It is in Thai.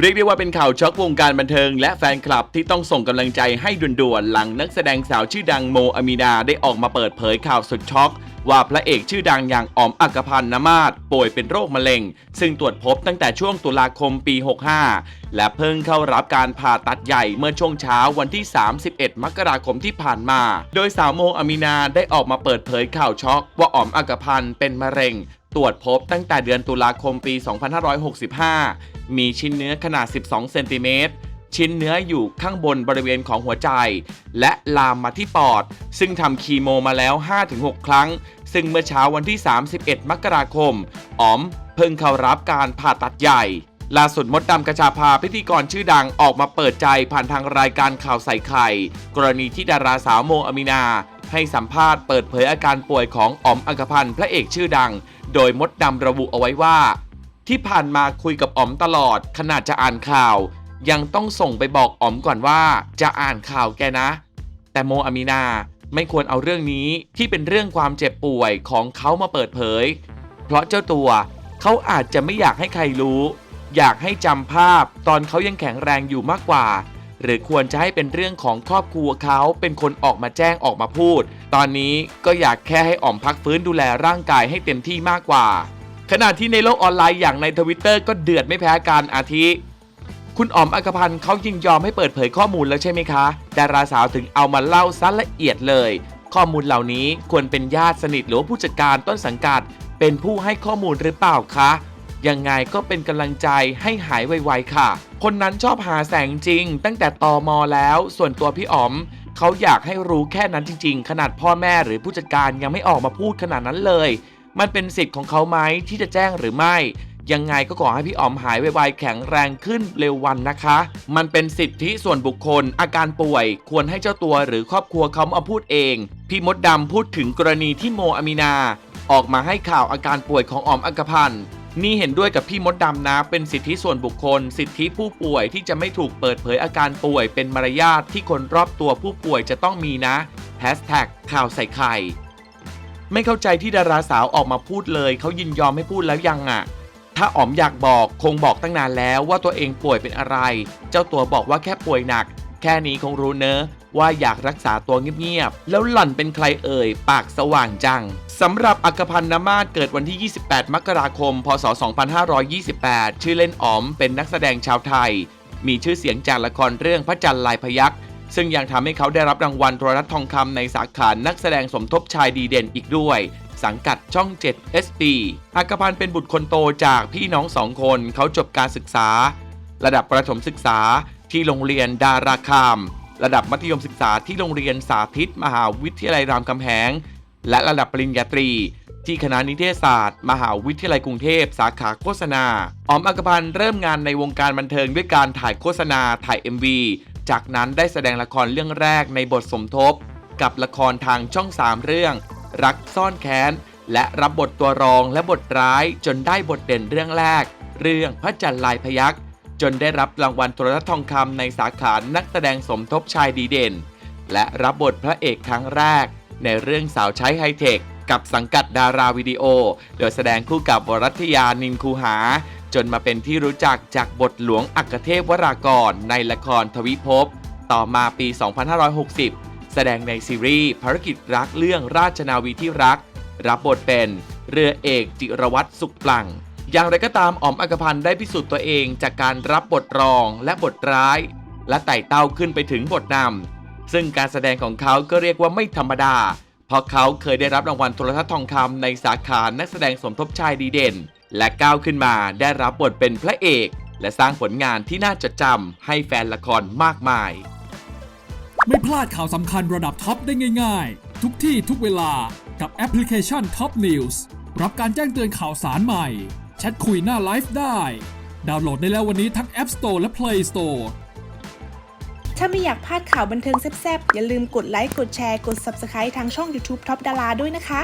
เรียกได้ว่าเป็นข่าวช็อกวงการบันเทิง และแฟนคลับที่ต้องส่งกำลังใจให้ด่วนๆ หลังนักแสดงสาวชื่อดังโมอามีนาได้ออกมาเปิดเผยข่าวสุดช็อก ว่าพระเอกชื่อดังอย่างอ๋อมอักพันธ์นมาศป่วยเป็นโรคมะเร็ง ซึ่งตรวจพบตั้งแต่ช่วงตุลาคมปี 65 และเพิ่งเข้ารับการผ่าตัดใหญ่เมื่อช่วงเช้าวันที่ 31 มกราคมที่ผ่านมา โดยสาวโมอามีนาได้ออกมาเปิดเผยข่าวช็อก ว่าอ๋อมอักพันธ์เป็นมะเร็ง ตรวจพบตั้งแต่เดือนตุลาคมปี 2565 มีชิ้นเนื้อขนาด 12 เซนติเมตร ชิ้นเนื้ออยู่ข้างบนบริเวณของหัวใจ และลามมาที่ปอด ซึ่งทำคีโมมาแล้ว 5-6 ครั้ง ซึ่งเมื่อเช้าวันที่ 31 มกราคม อ๋อม เพิ่งเข้ารับการผ่าตัดใหญ่ล่าสุดมดดำกระชาภาพิธีกรชื่อดังออกมาเปิดใจผ่านทางรายการข่าวใส่ไข่ กรณีที่ดาราสาวโมอามินา ให้สัมภาษณ์เปิดเผยอาการป่วยของอ๋อมอังกพันธ์พระเอกชื่อดัง โดยมดดำระบุเอาไว้ว่า ที่ผ่านมาคุยกับอ๋อมตลอดขนาดจะอ่านข่าว ยังต้องส่งไปบอกอ๋อมก่อนว่าจะอ่านข่าวแกนะ แต่โมอามีนาไม่ควรเอาเรื่องนี้ที่เป็นเรื่องความเจ็บป่วยของเขามาเปิดเผย เพราะเจ้าตัวเขาอาจจะไม่อยากให้ใครรู้ อยากให้จำภาพตอนเขายังแข็งแรงอยู่มากกว่า หรือควรจะให้เป็นเรื่องของครอบครัวเขาเป็นคนออกมาแจ้งออกมาพูด ตอนนี้ก็อยากแค่ให้อ๋อมพักฟื้นดูแลร่างกายให้เต็มที่มากกว่า ขณะที่ในโลกออนไลน์อย่างในทวิตเตอร์ก็เดือดไม่แพ้กันอาทิ คุณอ๋อมอักพันธ์เขายินยอมให้เปิดเผยข้อมูลแล้วใช่ไหมคะดาราสาวถึงเอามาเล่าซะละเอียดเลย ข้อมูลเหล่านี้ควรเป็นญาติสนิทหรือผู้จัดการต้นสังกัด เป็นผู้ให้ข้อมูลหรือเปล่าคะ ยังไงก็เป็นกำลังใจให้หายไวๆค่ะ คนนั้นชอบหาแสงจริง ตั้งแต่ตอมอแล้ว ส่วนตัวพี่อ๋อมเขาอยากให้รู้แค่นั้นจริง ๆ ขนาดพ่อแม่หรือผู้จัดการยังไม่ออกมาพูดขนาดนั้นเลย มันเป็นสิทธิ์ของเขาไหมที่จะแจ้งหรือไม่ยังไงก็ขอให้พี่อ๋อมหายไวๆแข็งแรงขึ้นเร็ววันนะคะ มันเป็นสิทธิส่วนบุคคล อาการป่วย ควรให้เจ้าตัวหรือครอบครัวเขามาพูดเอง พี่มดดำพูดถึงกรณีที่โมอามีนา ออกมาให้ข่าวอาการป่วยของอ๋อมอักพันธ์ นี่เห็นด้วยกับพี่มดดำนะ เป็นสิทธิส่วนบุคคล สิทธิผู้ป่วยที่จะไม่ถูกเปิดเผยอาการป่วย เป็นมารยาทที่คนรอบตัวผู้ป่วยจะต้องมีนะแฮชแท็กข่าวใส่ไข่ไม่เข้าใจที่ดาราสาวออกมาพูดเลย เขายินยอมให้พูดแล้วยังอะ ถ้าอ๋อมอยากบอกคงบอกตั้งนานแล้วว่าตัวเองป่วยเป็นอะไร เจ้าตัวบอกว่าแค่ป่วยหนัก แค่นี้คงรู้เนอะ ว่าอยากรักษาตัวเงียบๆ แล้วหล่อนเป็นใครเอ่ย ปากสว่างจังสำหรับอักพันธ์นมาศเกิดวันที่ 28 มกราคม พศ 2528 ชื่อเล่นอ๋อมเป็นนักแสดงชาวไทย มีชื่อเสียงจากละครเรื่องพระจันทร์ลายพยักษ์ซึ่งยังทำให้เขาได้รับรางวัลโทรทัศน์ทองคำในสาขานักแสดงสมทบชายดีเด่นอีกด้วย สังกัดช่อง 7 SD อักพันธ์เป็นบุตรคนโตจากพี่น้องสองคน เขาจบการศึกษา ระดับประถมศึกษาที่โรงเรียนดาราคาม ระดับมัธยมศึกษาที่โรงเรียนสาธิต มหาวิทยาลัยรามคำแหง และระดับปริญญาตรี ที่คณะนิเทศศาสตร์ มหาวิทยาลัยกรุงเทพ สาขาโฆษณา ออมอักพันธ์เริ่มงานในวงการบันเทิงด้วยการถ่ายโฆษณาถ่าย MV จากนั้นได้แสดงละครเรื่องแรกในบทสมทบ กับละครทางช่อง 3 เรื่อง รักซ่อนแค้น และรับบทตัวรองและบทร้ายจนได้บทเด่นเรื่องแรก เรื่องพระจันทร์ลายพยักษ์ จนได้รับรางวัลโทรทัศน์ทองคำในสาขานักแสดงสมทบชายดีเด่น และรับบทพระเอกครั้งแรก ในเรื่องสาวใช้ไฮเทค กับสังกัดดาราวิดีโอ โดยแสดงคู่กับวรัตยานินคูหา จนมาเป็นที่รู้จักจากบทหลวงอักเทพวรากรในละครทวิภพต่อมาปี 2560 แสดงในซีรีส์ภารกิจรักเรื่องราชนาวีที่รัก รับบทเป็นเรือเอกจิรวัตรสุขปลัง อย่างไรก็ตามอ๋อมอักพันธ์ได้พิสูจน์ตัวเองจากการรับบทรองและบทร้าย และไต่เต้าขึ้นไปถึงบทนำซึ่งการแสดงของเขาก็เรียกว่าไม่ธรรมดา เพราะเขาเคยได้รับรางวัลโทรทัศน์ทองคำในสาขานักแสดงสมทบชายดีเด่น และก้าวขึ้นมาได้รับบทเป็นพระเอก และสร้างผลงานที่น่าจดจำให้แฟนละครมากมาย ไม่พลาดข่าวสำคัญระดับท็อปได้ง่าย ๆ ทุกที่ทุกเวลากับแอปพลิเคชัน Top News รับการแจ้งเตือนข่าวสารใหม่ แชทคุยหน้าไลฟ์ได้ ดาวน์โหลดได้แล้ววันนี้ทั้ง App Store และ Play Store ถ้าไม่อยากพลาดข่าวบันเทิงแซ่บๆ อย่าลืมกดไลค์ กดแชร์ กด Subscribe ทางช่อง YouTube Top ดาราด้วยนะคะ